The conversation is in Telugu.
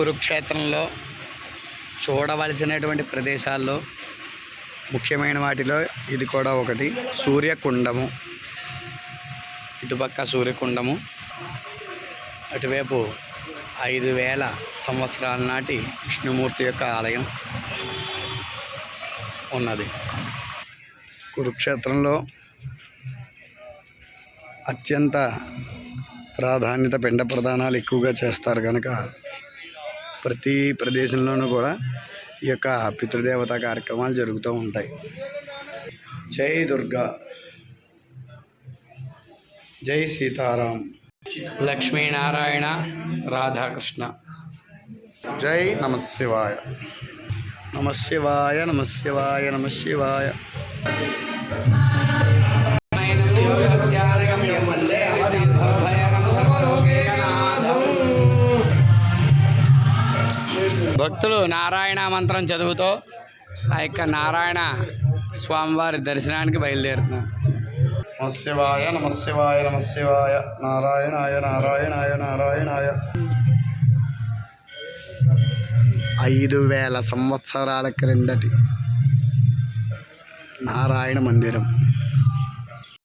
కురుక్షేత్రంలో చూడవలసినటువంటి ప్రదేశాల్లో ముఖ్యమైన వాటిలో ఇది కూడా ఒకటి. సూర్యకుండము. ఇటుపక్క సూర్యకుండము. అటువైపు ఐదు వేల సంవత్సరాల నాటి విష్ణుమూర్తి యొక్క ఆలయం ఉన్నది. కురుక్షేత్రంలో అత్యంత ప్రాధాన్యత పిండ ప్రధానాలు ఎక్కువగా చేస్తారు కనుక ప్రతి ప్రదేశంలోనూ కూడా ఈ యొక్క పితృదేవత కార్యక్రమాలు జరుగుతూ ఉంటాయి. జై దుర్గా. జై సీతారాం. లక్ష్మీనారాయణ రాధాకృష్ణ. జై నమశివాయ. నమశివాయ నమశివాయ నమశివాయ. భక్తులు నారాయణ మంత్రం చదువుతూ ఆ యొక్క నారాయణ స్వామివారి దర్శనానికి బయలుదేరుతున్నారు నమశివాయ నమశివాయ నమశివాయ నారాయణాయ నారాయణాయ నారాయణాయ. ఐదు వేల సంవత్సరాల క్రిందటి నారాయణ మందిరం.